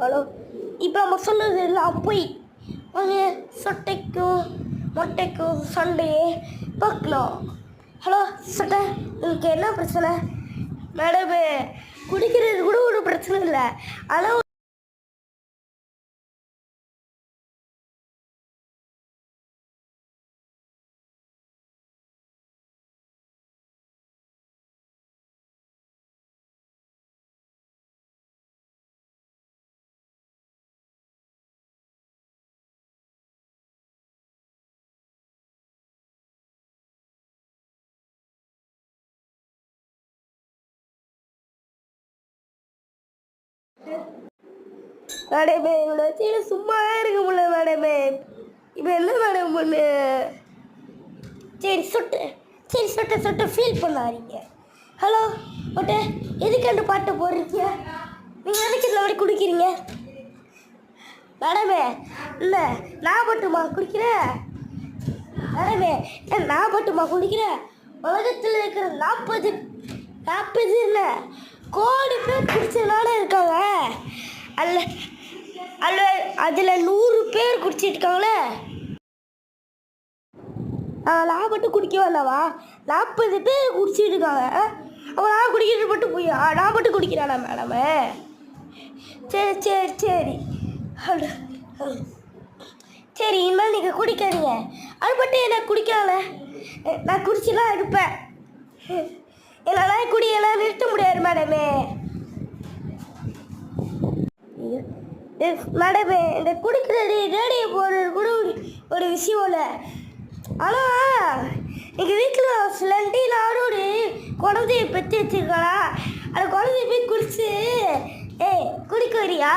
Hello இப்போ நம்ம சொன்னது எல்லாம் போய் அது சொட்டைக்கும் மொட்டைக்கும் சண்டையே பார்க்கலாம். ஹலோ சொட்டை உங்களுக்கு என்ன பிரச்சனை? மேடம் குடிக்கிறது கூட ஒரு பிரச்சனை இல்லை. ஆனால் மேடமே இவ்வளோ வச்சு சும்மாவே இருக்க முடியல மேடமே இப்போ என்ன மேடம் பண்ணு சரி சொட்டு. சரி சொட்ட சொட்ட ஃபீல் பண்ணாதீங்க. ஹலோ ஒட்டு எதுக்கு அந்த பாட்டை போடுறீங்க? நீங்கள் எதுக்கு இதில் மாதிரி குடிக்கிறீங்க? மேடமே இல்லை நான் மட்டுமா குடிக்கிறேன்? மேடமே ஏன் நான் மட்டுமா குடிக்கிறேன்? உலகத்தில் இருக்கிற நாற்பது நாற்பது இல்லை கோடி பேர் குடிச்சதுனால அல்ல அல்ல அதில் நூறு பேர் குடிச்சிட்டு இருக்காங்களே ஆ, நான் மட்டும் குடிக்கவே வேண்டாவா நாற்பது பேர் குடிச்சிட்டு இருக்காங்க அவன் நான் குடிக்கிறது மட்டும் போய் ஆ, நான் மட்டும் குடிக்கிறானா மேடம் சரி. சரி சரி சரி இனிமேல் நீங்கள் குடிக்காதீங்க. அது மட்டும் என்ன குடிக்கல நான் குடிச்சுலாம் இருப்பேன். என்னால் குடியெல்லாம் நிறுத்த முடியாது மேடமே மேடமே இந்த குடிக்கிறது ரேடியோ போடுறது கூட ஒரு ஒரு விஷயம் இல்லை. ஆனால் எங்கள் வீட்டில் சிலண்டியில் ஒரு குழந்தைய பெற்று வச்சிருக்காளா அந்த குழந்தைய போய் குடிச்சு ஏய் குடிக்க வரியா?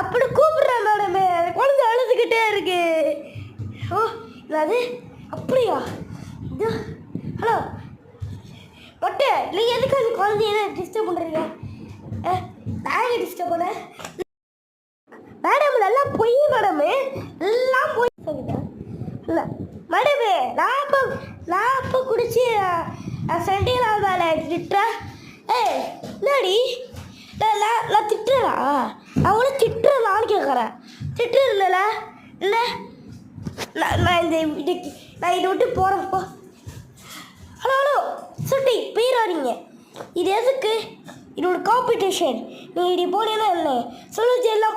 அப்படி கூப்பிட்றேன் மேடமே. அந்த குழந்தை அழுதுகிட்டே இருக்கு. ஓ அது அப்படியா? இது ஹலோ. மொட்டை நீங்கள் எதுக்கு அந்த குழந்தைய டிஸ்டர்ப் பண்ணுறீங்க நாங்கள் டிஸ்டர்ப் பண்ண? எல்லாம் பொய் மேடமு? எல்லாம் பொய். சொல்லிட்டேன் இல்லை மேடமே நான் இப்போ நான் இப்போ குடிச்சு சண்டையில் மேலே திட்டுறேன் ஏய் என்னடி நான் நான் கூட திட்டுறேனான்னு கேட்குறேன் திட்டுறேன்ல இல்லை நான் இந்த இதுக்கு நான் இதை விட்டு போகிறேன் போ. ஹலோ ஹலோ சுட்டி போயிடாதீங்க. இது எதுக்கு? இது ஒரு காம்படிஷன் நீ இப்படி போனீங்கன்னா என்ன? சொல்லுச்சு எல்லாம்